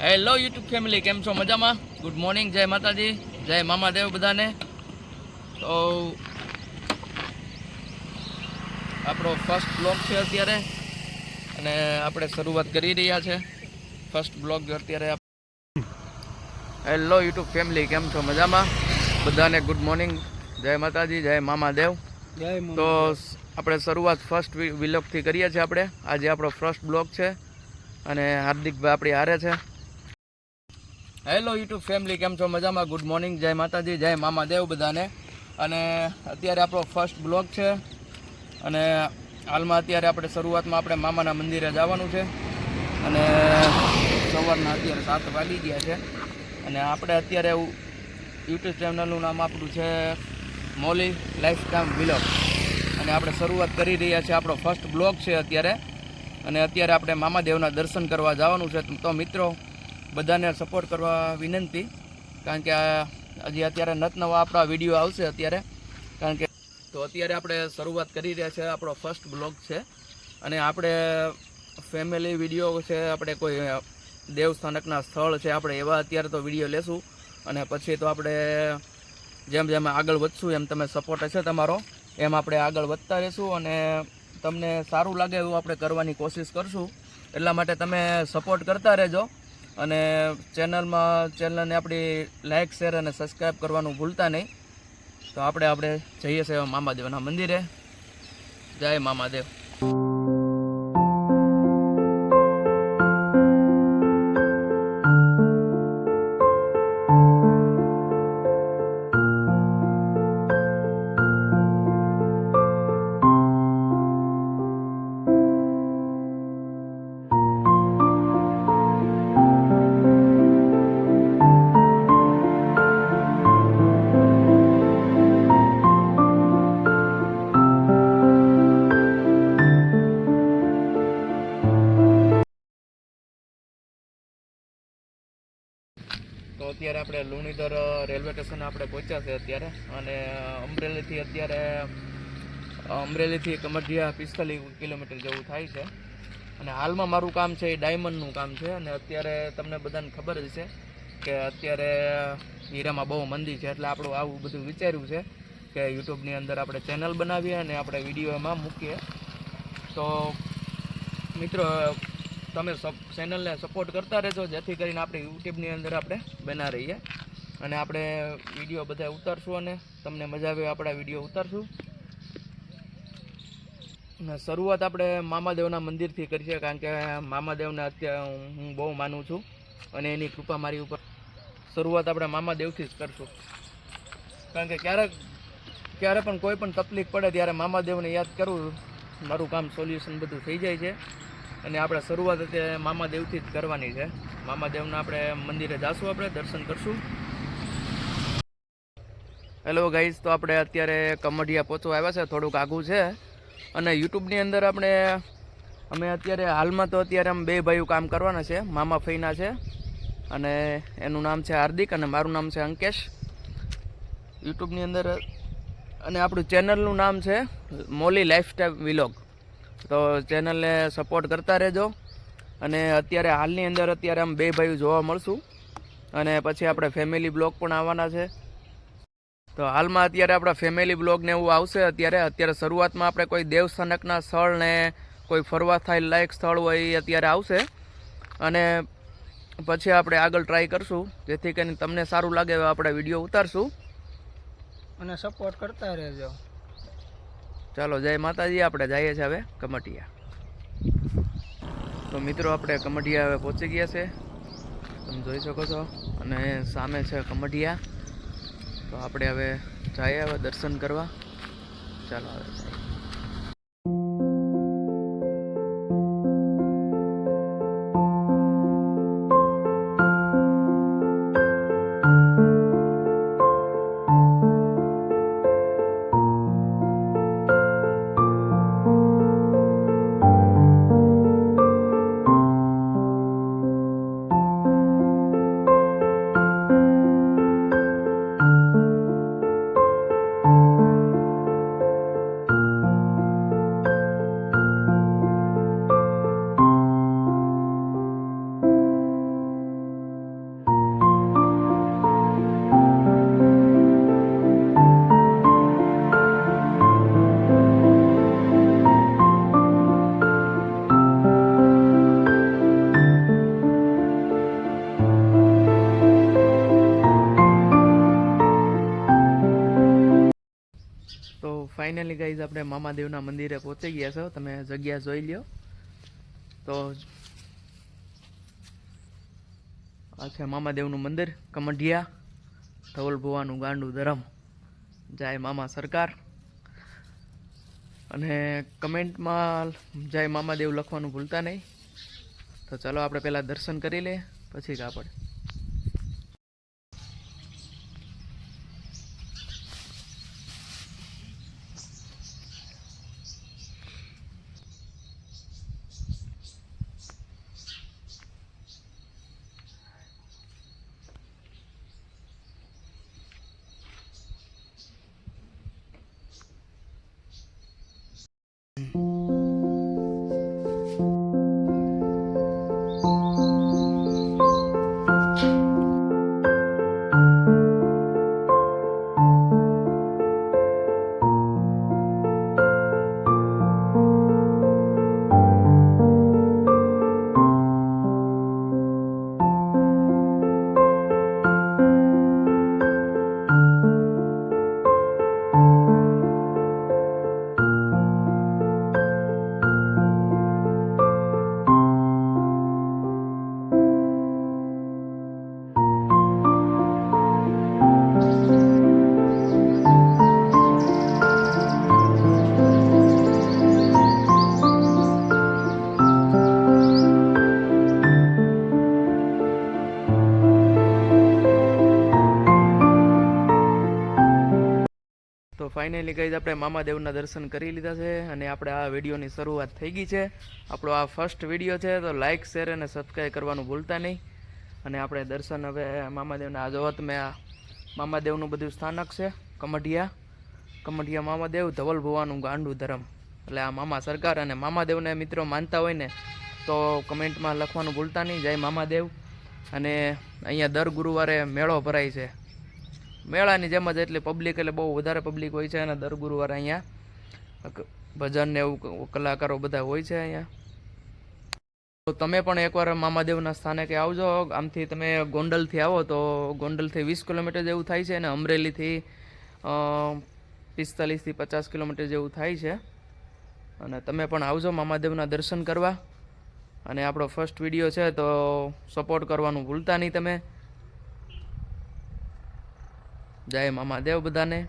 Hello YouTube family કેમ છો? મજામાં? ગુડ મોર્નિંગ જય માતાજી જય મામાદેવ બધાને. તો આપણો ફર્સ્ટ બ્લોગ છે અત્યારે અને આપણે શરૂઆત કરી રહ્યા છે. ફર્સ્ટ બ્લોગ અત્યારે હેલો યુટ્યુબ ફેમિલી કેમ છો? મજામાં? બધાને ગુડ મોર્નિંગ જય માતાજી જય મામાદેવ જય તો આપણે શરૂઆત ફર્સ્ટ વિલોગથી કરીએ છીએ આપણે. આજે આપણો ફર્સ્ટ બ્લોગ છે અને હાર્દિકભાઈ આપણી હારે છે. હેલો યુટ્યુબ ફેમિલી કેમ છો? મજામાં? ગુડ મોર્નિંગ જય માતાજી, જય મામાદેવ બધાને. અને અત્યારે આપણો ફર્સ્ટ બ્લોગ છે. અને હાલમાં અત્યારે આપણે શરૂઆતમાં આપણે મામાના મંદિરે જવાનું છે. અને સવારના અત્યારે સાત વાગી ગયા છે. અને આપણે અત્યારે યુટ્યુબ ચેનલનું નામ આપણું છે મોલી લાઈફ ટાઈમ વિલોગ અને આપણે શરૂઆત કરી રહ્યા છીએ આપણો ફર્સ્ટ બ્લોગ છે અત્યારે. અને અત્યારે આપણે મામાદેવના દર્શન કરવા જવાનું છે. તો મિત્રો બધાને સપોર્ટ કરવા વિનંતી. કારણ કે આ હજી અત્યારે નત નવા આપણા વીડિયો આવશે અત્યારે. કારણ કે તો અત્યારે આપણે શરૂઆત કરી રહ્યા છે, આપણો ફર્સ્ટ બ્લોગ છે. અને આપણે ફેમિલી વીડિયો છે, આપણે કોઈ દેવસ્થાનકના સ્થળ છે, આપણે એવા અત્યારે તો વીડિયો લેશું. અને પછી તો આપણે જેમ જેમ આગળ વધશું, એમ તમે સપોર્ટ હશે તમારો. એમ આપણે આગળ વધતા રહેશું અને તમને સારું લાગે એવું આપણે કરવાની કોશિશ કરશું. એટલા માટે તમે સપોર્ટ કરતા રહેજો. અને ચેનલમાં, ચેનલને આપણી લાઇક શેર અને સબસ્ક્રાઈબ કરવાનું ભૂલતા નહીં. તો આપણે આપણે જઈએ છીએ મામાદેવના મંદિરે. જય મામાદેવ. અત્યારે આપણે લુણીધર રેલવે સ્ટેશન આપણે પહોંચ્યા છે અત્યારે. અને અમરેલીથી અત્યારે અમરેલીથી કમઢિયા પિસ્તાલીસ કિલોમીટર જેવું થાય છે. અને હાલમાં મારું કામ છે એ ડાયમંડનું કામ છે. અને અત્યારે તમને બધાને ખબર જ છે કે અત્યારે હીરામાં બહુ મંદી છે. એટલે આપણું આવું બધું વિચાર્યું છે કે યુટ્યુબની અંદર આપણે ચેનલ બનાવીએ અને આપણે વીડિયો એમાં મૂકીએ. તો, મિત્રો તમે ચેનલને સપોર્ટ કરતા રહેજો, જેથી કરીને આપણે યુટ્યુબની અંદર આપણે બના રહીએ. અને આપણે વીડિયો બધા ઉતારશું અને તમને મજા આવે આપણા વીડિયો ઉતારશું. અને શરૂઆત આપણે મામાદેવના મંદિરથી કરીએ કારણ કે મામાદેવને અત્યારે હું બહુ માનું છું. અને એની કૃપા મારી ઉપર શરૂઆત આપણે મામાદેવથી જ કરશું. કારણ કે ક્યારેક, ક્યારે પણ કોઈ પણ તકલીફ પડે ત્યારે મામાદેવને યાદ કરવું મારું કામ સોલ્યુશન બધું થઈ જાય છે. અને આપણે શરૂઆત અત્યારે મામાદેવથી જ કરવાની છે. મામાદેવના આપણે મંદિરે જાશું આપણે, દર્શન કરશું. હેલો ગાઈઝ તો આપણે અત્યારે કમઢિયા પહોંચવા આવ્યા છે, થોડુંક આઘું છે. અને યુટ્યુબની અંદર આપણે, અમે અત્યારે હાલમાં તો અત્યારે આમ બે ભાઈઓ કામ કરવાના છે, મામા ફઈના છે. અને એનું નામ છે હાર્દિક અને મારું નામ છે અંકેશ. યુટ્યુબની અંદર, અને આપણું ચેનલનું નામ છે મોલી લાઈફસ્ટાઈલ વિલોગ. તો ચેનલને સપોર્ટ કરતા રહેજો. અને અત્યારે હાલની અંદર અત્યારે આમ બે ભાઈઓ જોવા મળશું. અને પછી આપણે ફેમિલી બ્લોગ પણ આવવાના છે. તો હાલમાં અત્યારે આપણા ફેમિલી બ્લોગને એવું આવશે અત્યારે. અત્યારે શરૂઆતમાં આપણે કોઈ દેવસ્થાનકના સ્થળ ને કોઈ ફરવા થાય લાયક સ્થળ હોય એ અત્યારે આવશે. અને પછી આપણે આગળ ટ્રાય કરશું. જેથી કરીને તમને સારું લાગે આપણે વીડિયો ઉતારશું. અને સપોર્ટ કરતા રહેજો. ચાલો જય માતાજી, આપણે જઈએ છીએ હવે કમટિયા. તો મિત્રો, આપણે કમટિયા હવે પહોંચી ગયા છે. તમે જોઈ શકો છો, અને સામે છે કમટિયા. તો આપણે હવે જઈએ, હવે દર્શન કરવા. ચાલો, હવે ફાઇનલી ગાઈઝ આપણે મામાદેવના મંદિરે પહોંચી ગયા છો. તમે જગ્યા જોઈ લ્યો. તો આ છે મામાદેવનું મંદિર, કમઢિયા, ધવલ ભુવાનું ગાંડું ધરમ. જય મામા સરકાર. અને કમેન્ટમાં જય મામાદેવ લખવાનું ભૂલતા નહીં. તો ચલો, આપણે પહેલાં દર્શન કરી લઈએ. પછી કાપડ. ફાઇનલી ગઈ આપણે મામાદેવના દર્શન કરી લીધા છે અને આપણે આ વિડીયોની શરૂઆત થઈ ગઈ છે. આપણો આ ફર્સ્ટ વીડિયો છે, તો લાઇક શેર અને સબસ્ક્રાઈબ કરવાનું ભૂલતા નહીં. અને આપણે દર્શન હવે મામાદેવના, આ જોવો તમે આ મામાદેવનું બધું સ્થાનક છે, કમઢિયા. કમઢિયા મામાદેવ, ધવલ ભુવાનું ગાંડું ધરમ. એટલે આ મામા સરકાર અને મામાદેવને મિત્રો માનતા હોય ને, તો કમેન્ટમાં લખવાનું ભૂલતા નહીં. જય મામાદેવ. અને અહીંયા દર ગુરુવારે મેળો ભરાય છે. મેળાની જેમ જ એટલી પબ્લિક એટલે બહુ વધારે પબ્લિક હોય છે અને દર ગુરુવારે અહીંયા. ભજન ને એવું કલાકારો બધા હોય છે અહીંયા. તો તમે પણ એકવાર મામાદેવના સ્થાને કે આવજો. આમથી તમે ગોંડલથી આવો તો ગોંડલથી વીસ કિલોમીટર જેવું થાય છે અને અમરેલીથી પિસ્તાલીસથી પચાસ કિલોમીટર જેવું થાય છે. અને તમે પણ આવજો મામાદેવના દર્શન કરવા. અને આપણો ફર્સ્ટ વીડિયો છે તો સપોર્ટ કરવાનું ભૂલતા નહીં તમે. જય મામાદેવ બધાને.